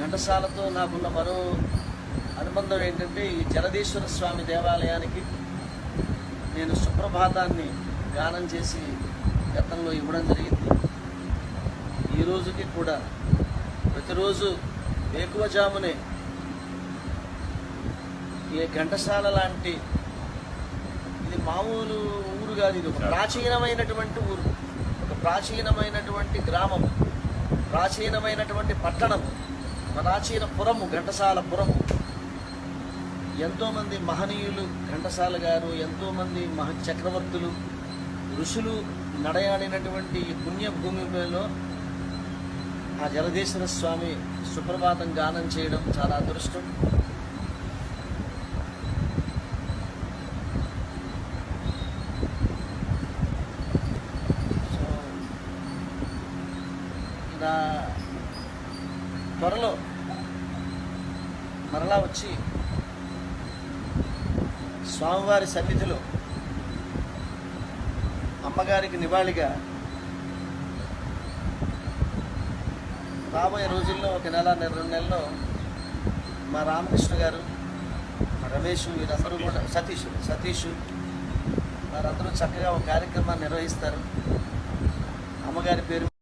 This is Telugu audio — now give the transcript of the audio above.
ఘంటసాలతో నాకున్న మరో అనుబంధం ఏంటంటే ఈ జలదీశ్వర స్వామి దేవాలయానికి నేను సుప్రభాతాన్ని గానం చేసి గతంలో ఇవ్వడం జరిగింది. ఈ రోజుకి కూడా ప్రతిరోజు వేకువజామునే ఈ ఘంటసాల లాంటి ఇది మామూలు ఊరు కాదు ఇది ఒక ప్రాచీనమైనటువంటి ఊరు. ఒక ప్రాచీనమైనటువంటి గ్రామం ప్రాచీనమైనటువంటి పట్టణం. ప్రాచీన పురము ఘంటసాల పురము. ఎంతోమంది మహనీయులు ఘంటసాల గారు ఎంతోమంది మహ చక్రవర్తులు ఋషులు నడయాడినటువంటి ఈ పుణ్యభూమిలో ఆ జలదేశ్వర స్వామి సుప్రభాతం గానం చేయడం చాలా అదృష్టం. సో త్వరలో మరలా వచ్చి స్వామివారి సన్నిధిలో అమ్మగారికి నివాళిగా రాబోయే రోజుల్లో ఒక నెల రెండు నెలల్లో మా రామకృష్ణ గారు మా రమేష్ వీరందరూ కూడా సతీష్ సతీష్. వారందరూ చక్కగా ఒక కార్యక్రమాన్ని నిర్వహిస్తారు. అమ్మగారి పేరు